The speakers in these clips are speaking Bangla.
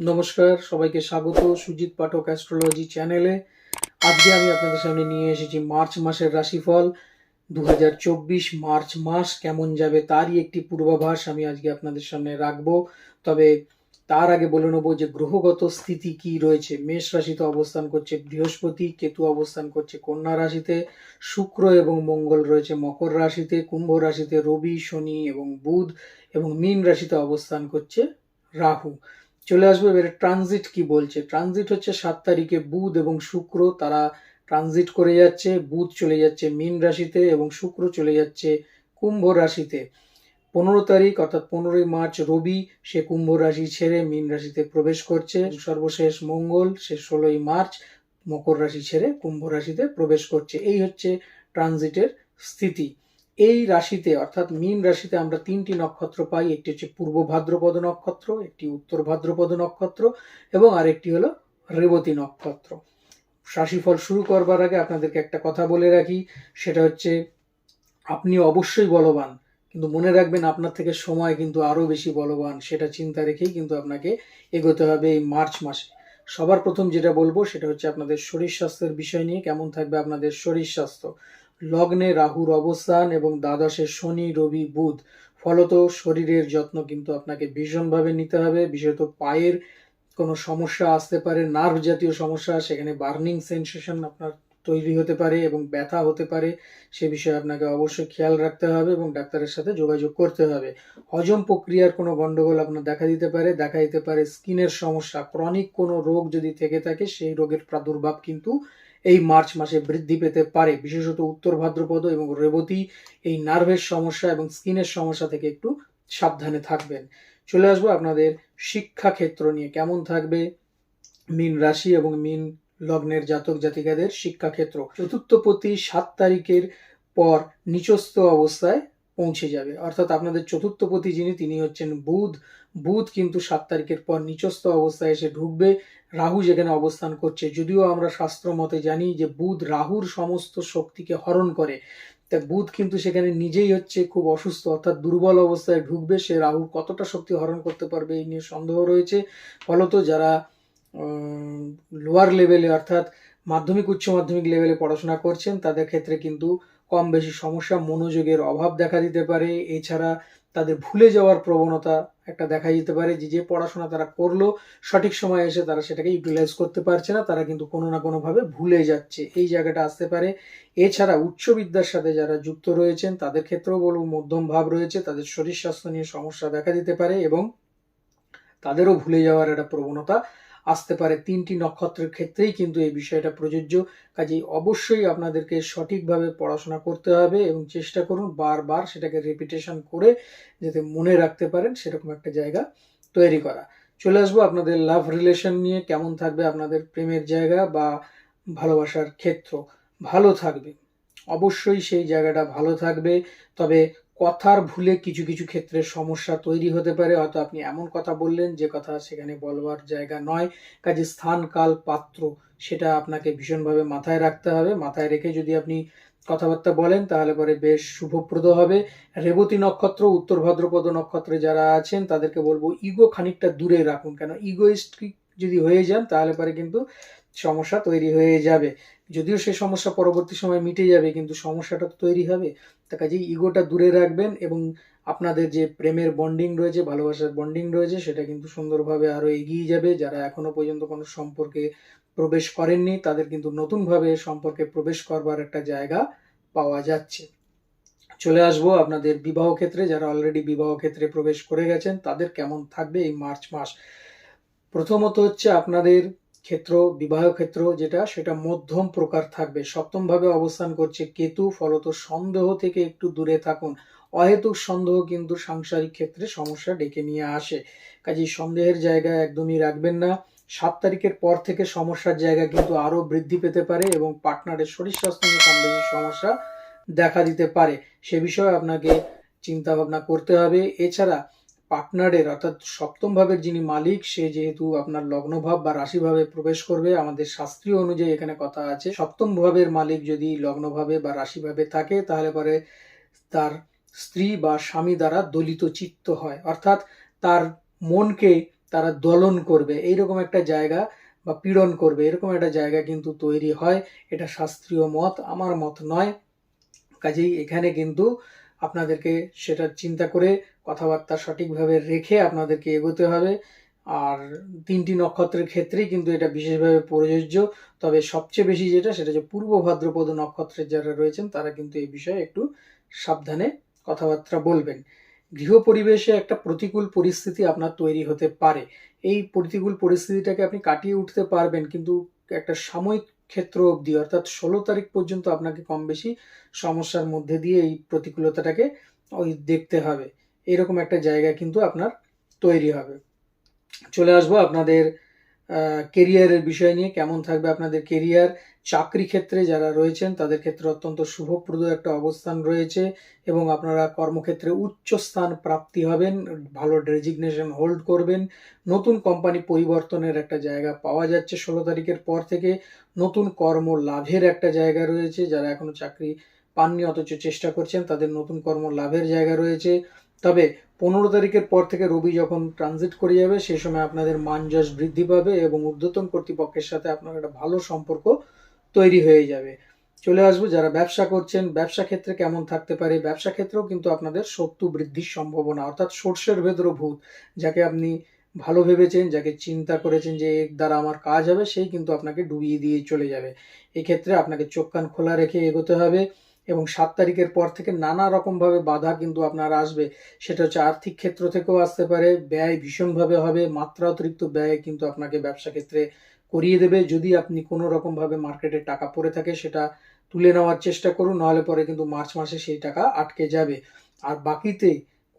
নমস্কার, সবাইকে স্বাগত সুজিত পাঠক অ্যাস্ট্রোলজি চ্যানেলে আজকে আমি আপনাদের সামনে নিয়ে এসেছি মার্চ মাসের রাশিফল। দু হাজার চব্বিশ মার্চ মাস কেমন যাবে তারই একটি পূর্বাভাস আমি আজকে আপনাদের সামনে রাখব। তবে তার আগে বলে নেব যে গ্রহগত স্থিতি কি রয়েছে। মেষ রাশিতে অবস্থান করছে বৃহস্পতি, কেতু অবস্থান করছে কন্যা রাশিতে। শুক্র এবং মঙ্গল রয়েছে মকর রাশিতে, কুম্ভ রাশিতে রবি, শনি এবং বুধ এবং মীন রাশিতে অবস্থান করছে রাহু। চলে আসব, এবারে ট্রানজিট কি বলছে? ট্রানজিট হচ্ছে সাত তারিখে বুধ এবং শুক্র, তারা ট্রানজিট করে যাচ্ছে, বুধ চলে যাচ্ছে মীন রাশিতে এবং শুক্র চলে যাচ্ছে কুম্ভ রাশিতে। পনেরো তারিখ, অর্থাৎ পনেরোই মার্চ রবি, সে কুম্ভ রাশি ছেড়ে মীন রাশিতে প্রবেশ করছে। সর্বশেষ মঙ্গল, সে ষোলোই মার্চ, মকর রাশি ছেড়ে কুম্ভ রাশিতে প্রবেশ করছে। এই হচ্ছে ট্রানজিটের স্থিতি। এই রাশিতে, অর্থাৎ মীন রাশিতে আমরা তিনটি নক্ষত্র পাই। একটি হচ্ছে পূর্ব ভাদ্রপদ নক্ষত্র, একটি উত্তর ভাদ্রপদ নক্ষত্র এবং আরেকটি হলো রেবতী নক্ষত্র। রাশিফল শুরু করবার আগে আপনাদেরকে একটা কথা বলে রাখি, সেটা হচ্ছে আপনি অবশ্যই বলবান, কিন্তু মনে রাখবেন আপনার থেকে সময় কিন্তু আরও বেশি বলবান, সেটা চিন্তা রেখেই কিন্তু আপনাকে এগোতে হবে এই মার্চ মাসে। সবার প্রথম যেটা বলব সেটা হচ্ছে আপনাদের শরীর স্বাস্থ্যের বিষয় নিয়ে, কেমন থাকবে আপনাদের শরীর স্বাস্থ্য। লগ্নে রাহুর অবস্থান এবং দ্বাদশে শনি, রবি, বুধ। ফলত শরীরের যত্ন কিন্তু আপনাকে ভীষণভাবে নিতে হবে। বিশেষত পায়ের কোনো সমস্যা আসতে পারে, নার্ভ জাতীয় সমস্যা, সেখানে বার্নিং সেন্সেশন আপনার তৈরি হতে পারে এবং ব্যথা হতে পারে, সে বিষয়ে আপনাকে অবশ্যই খেয়াল রাখতে হবে এবং ডাক্তারের সাথে যোগাযোগ করতে হবে। হজম প্রক্রিয়ার কোনো গণ্ডগোল আপনার দেখা দিতে পারে, দেখা দিতে পারে স্কিনের সমস্যা, ক্রনিক কোনো রোগ যদি থেকে থাকে, সেই রোগের প্রাদুর্ভাব কিন্তু এই মার্চ মাসে বৃদ্ধি পেতে পারে। বিশেষত উত্তর ভাদ্রপদ এবং রেবতী এই নার্ভের সমস্যা এবং স্কিনের সমস্যা থেকে একটু সাবধানে থাকবেন। চলে আসব আপনাদের শিক্ষা ক্ষেত্র নিয়ে। কেমন থাকবে মিন রাশি এবং মিন লগ্নের জাতক জাতিকাদের শিক্ষাক্ষেত্র? চতুর্থপতি সাত তারিখের পর নিচস্থ অবস্থায় পৌঁছে যাবে। অর্থাৎ আপনাদের চতুর্থপতি যিনি, তিনি হচ্ছেন বুধ। বুধ কিন্তু সাত তারিখের পর নিচস্থ অবস্থায় এসে ঢুকবে। রাহু যেখানে অবস্থান করছে, যদিও আমরা শাস্ত্র মতে জানি যে বুধ রাহুর সমস্ত শক্তিকে হরণ করে। তা বুধ কিন্তু সেখানে নিজেই হচ্ছে খুব অসুস্থ, অর্থাৎ দুর্বল অবস্থায় ঢুকবে। সে রাহুর কতটা শক্তি হরণ করতে পারবে এই নিয়ে সন্দেহ রয়েছে। ফলত যারা লোয়ার লেভেলে অর্থাৎ মাধ্যমিক, উচ্চ মাধ্যমিক লেভেলে পড়াশোনা করছেন, তাদের ক্ষেত্রে কিন্তু কম বেশি সমস্যা, মনোযোগের অভাব দেখা দিতে পারে। এছাড়া তাদের ভুলে যাওয়ার প্রবণতা একটা দেখা যেতে পারে যে যে পড়াশোনা তারা করল, সঠিক সময় এসে তারা সেটাকে ইউটিলাইজ করতে পারছে না, তারা কিন্তু কোনো না কোনোভাবে ভুলে যাচ্ছে। এই জায়গাটা আসতে পারে। এছাড়া উচ্চবিদ্যার সাথে যারা যুক্ত রয়েছেন, তাদের ক্ষেত্রেও বলব মধ্যম ভাব রয়েছে, তাদের শরীর স্বাস্থ্য নিয়ে সমস্যা দেখা দিতে পারে এবং তাদেরও ভুলে যাওয়ার একটা প্রবণতা আসতে পারে তিনটি নক্ষত্রের ক্ষেত্রেই কিন্তু এই বিষয়টা প্রযোজ্য। কাজেই অবশ্যই আপনাদেরকে সঠিকভাবে পড়াশোনা করতে হবে এবং চেষ্টা করুন বারবার সেটাকে রেপিটেশন করে যাতে মনে রাখতে পারেন সেরকম একটা জায়গা তৈরি করা। চলে আসব আপনাদের লাভ রিলেশন নিয়ে। কেমন থাকবে আপনাদের প্রেমের জায়গা বা ভালোবাসার ক্ষেত্র? ভালো থাকবে। অবশ্যই সেই জায়গাটা ভালো থাকবে। তবে কথার ভুলে কিছু কিছু ক্ষেত্রে সমস্যা তৈরি হতে পারে। হয়তো আপনি এমন কথা বললেন, যে কথা সেখানে বলবার জায়গা নয়। কাজে স্থান, কাল, পাত্র, সেটা আপনাকে ভীষণভাবে মাথায় রাখতে হবে। মাথায় রেখে যদি আপনি কথাবার্তা বলেন, তাহলে পরে বেশ শুভপ্রদ হবে। রেবতী নক্ষত্র, উত্তর ভাদ্রপদ নক্ষত্রে যারা আছেন, তাদেরকে বলব ইগো খানিকটা দূরে রাখুন। কেন? ইগোইস্টিক যদি হয়ে যান, তাহলে পরে কিন্তু সমস্যা তৈরি হয়ে যাবে। যদিও সেই সমস্যা পরবর্তী সময় মিটে যাবে, কিন্তু সমস্যাটা তো তৈরি হবে। তা কাজেই ইগোটা দূরে রাখবেন এবং আপনাদের যে প্রেমের বন্ডিং রয়েছে, ভালোবাসার বন্ডিং রয়েছে, সেটা কিন্তু সুন্দরভাবে আরও এগিয়ে যাবে। যারা এখনও পর্যন্ত কোনো সম্পর্কে প্রবেশ করেননি, তাদের কিন্তু নতুনভাবে সম্পর্কে প্রবেশ করবার একটা জায়গা পাওয়া যাচ্ছে। চলে আসব আপনাদের বিবাহ ক্ষেত্রে। যারা অলরেডি বিবাহ ক্ষেত্রে প্রবেশ করে গেছেন, তাদের কেমন থাকবে এই মার্চ মাস? প্রথমত হচ্ছে আপনাদের ক্ষেত্র, বিবাহ ক্ষেত্র যেটা, সেটা মধ্যম প্রকার থাকবে। সপ্তম ভাবে অবস্থান করছে কেতু, ফলত সন্দেহ থেকে একটু দূরে থাকুন। অহেতুক সন্দেহ কিন্তু সাংসারিক ক্ষেত্রে সমস্যা ডেকে নিয়ে আসে। কাজেই সন্দেহের জায়গা একদমই রাখবেন না। সাত তারিখের পর থেকে সমস্যার জায়গা কিন্তু আরও বৃদ্ধি পেতে পারে এবং পার্টনারের শরীর স্বাস্থ্য নিয়ে কম বেশি সমস্যা দেখা দিতে পারে। সে বিষয়ে আপনাকে চিন্তা ভাবনা করতে হবে। এছাড়া পার্টনারের অর্থাৎ সপ্তম ভাবের যিনি মালিক, সে যেহেতু আপনার লগ্নভাব বা রাশিভাবে প্রবেশ করবে, আমাদের শাস্ত্রীয় অনুযায়ী এখানে কথা আছে। সপ্তম ভাবের মালিক যদি লগ্নভাবে বা রাশিভাবে থাকে, তাহলে পরে তার স্ত্রী বা স্বামী দ্বারা দলিত চিত্ত হয়। অর্থাৎ তার মনকে তারা দলন করবে। এইরকম একটা জায়গা বা পীড়ন করবে। এরকম একটা জায়গা কিন্তু তৈরি হয়। এটা শাস্ত্রীয় মত, আমার মত নয়। কাজেই এখানে কিন্তু আপনাদেরকে সেটা চিন্তা করে কথাবার্তা সঠিকভাবে রেখে আপনাদেরকে এগোতে হবে। আর তিনটি নক্ষত্রের ক্ষেত্রেই কিন্তু এটা বিশেষভাবে প্রযোজ্য। তবে সবচেয়ে বেশি যেটা, সেটা যে পূর্ব ভাদ্রপদ নক্ষত্রের যারা রয়েছেন, তারা কিন্তু এই বিষয়ে একটু সাবধানে কথাবার্তা বলবেন। গৃহ পরিবেশে একটা প্রতিকূল পরিস্থিতি আপনার তৈরি হতে পারে। এই প্রতিকূল পরিস্থিতিটাকে আপনি কাটিয়ে উঠতে পারবেন, কিন্তু একটা সাময়িক ক্ষেত্র অবধি, অর্থাৎ ষোলো তারিখ পর্যন্ত আপনাকে কম বেশি সমস্যার মধ্যে দিয়ে এই প্রতিকূলতাটাকে ওই দেখতে হবে। এরকম একটা জায়গা কিন্তু আপনার তৈরি হবে। চলে আসব আপনাদের কেরিয়ারের বিষয় নিয়ে, কেমন থাকবে আপনাদের কেরিয়ার চাকরি ক্ষেত্রে যারা রয়েছেন, তাদের ক্ষেত্রে অত্যন্ত শুভপ্রদ একটা অবস্থান রয়েছে এবং আপনারা কর্মক্ষেত্রে উচ্চ স্থান প্রাপ্তি হবেন, ভালো ডেজিগনেশন হোল্ড করবেন। নতুন কোম্পানি পরিবর্তনের একটা জায়গা পাওয়া যাচ্ছে ষোলো তারিখের পর থেকে। নতুন কর্ম লাভের একটা জায়গা রয়েছে। যারা এখনও চাকরি পাননি, অথচ চেষ্টা করছেন, তাদের নতুন কর্ম লাভের জায়গা রয়েছে। তবে পনেরো তারিখের পর থেকে রবি যখন ট্রানজিট করে যাবে সেই সময় আপনাদের মান যশ বৃদ্ধি পাবে এবং ঊর্ধ্বতন কর্তৃপক্ষের সাথে আপনার একটা ভালো সম্পর্ক তৈরি হয়ে যাবে। চলে আসব, যারা ব্যবসা করছেন, ব্যবসা ক্ষেত্রে কেমন থাকতে পারে? ব্যবসা ক্ষেত্রেও কিন্তু আপনাদের শত্রু বৃদ্ধির সম্ভাবনা, অর্থাৎ সর্ষের ভেতরও ভূত যাকে আপনি ভালো ভেবেছেন, যাকে চিন্তা করেছেন যে এর দ্বারা আমার কাজ হবে, সেই কিন্তু আপনাকে ডুবিয়ে দিয়ে চলে যাবে। এক্ষেত্রে আপনাকে চোখ কান খোলা রেখে এগোতে হবে। এবং সাত তারিখের পর থেকে নানা রকমভাবে বাধা কিন্তু আপনার আসবে। সেটা হচ্ছে আর্থিক ক্ষেত্র থেকেও আসতে পারে, ব্যয় ভীষণভাবে হবে মাত্রা অতিরিক্ত ব্যয় কিন্তু আপনাকে ব্যবসা ক্ষেত্রে করিয়ে দেবে। যদি আপনি কোনো রকমভাবে মার্কেটে টাকা পড়ে থাকে, সেটা তুলে নেওয়ার চেষ্টা করুন, নাহলে পরে কিন্তু মার্চ মাসে সেই টাকা আটকে যাবে। আর বাকিতে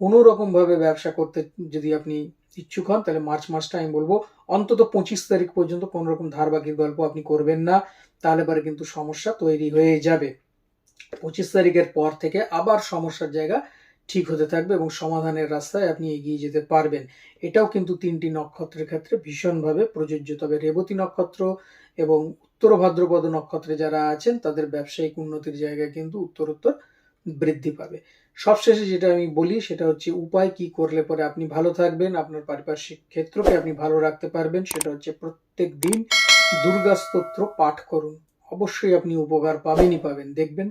কোনো রকমভাবে ব্যবসা করতে যদি আপনি ইচ্ছুক হন, তাহলে মার্চ মাসটা আমি বলব, অন্তত পঁচিশ তারিখ পর্যন্ত কোনো রকম ধার বাকির গল্প আপনি করবেন না, তাহলে পরে কিন্তু সমস্যা তৈরি হয়ে যাবে। পঁচিশ তারিখের পর থেকে আবার সমস্যার জায়গা ঠিক হতে থাকবে এবং সমাধানের রাস্তায় আপনি এগিয়ে যেতে পারবেন। এটাও কিন্তু তিনটি নক্ষত্রের ক্ষেত্রে ভীষণভাবে প্রযোজ্য। তবে রেবতী নক্ষত্র এবং উত্তর ভাদ্রপদ নক্ষত্রে যারা আছেন, তাদের ব্যবসায়িক উন্নতির জায়গায় কিন্তু উত্তরোত্তর বৃদ্ধি পাবে। সবশেষে যেটা আমি বলি, সেটা হচ্ছে উপায় কি করলে পরে আপনি ভালো থাকবেন, আপনার পারিপার্শ্বিক ক্ষেত্রকে আপনি ভালো রাখতে পারবেন, সেটা হচ্ছে প্রত্যেক দিন দুর্গা স্তোত্র পাঠ করুন। অবশ্যই আপনি উপকার পাবেনই পাবেন। দেখবেন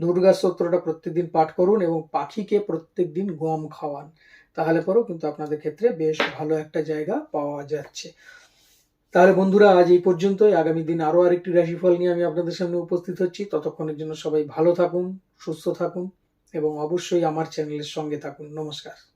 দুর্গা স্তোত্রটা প্রত্যেকদিন পাঠ করুন এবং পাখিকে প্রত্যেকদিন গম খাওয়ান। তাহলে পরেও কিন্তু আপনাদের ক্ষেত্রে বেশ ভালো একটা জায়গা পাওয়া যাচ্ছে। তাহলে বন্ধুরা, আজ এই পর্যন্তই। আগামী দিন আরও আরেকটি রাশিফল নিয়ে আমি আপনাদের সামনে উপস্থিত হচ্ছি। ততক্ষণের জন্য সবাই ভালো থাকুন, সুস্থ থাকুন এবং অবশ্যই আমার চ্যানেলের সঙ্গে থাকুন। নমস্কার।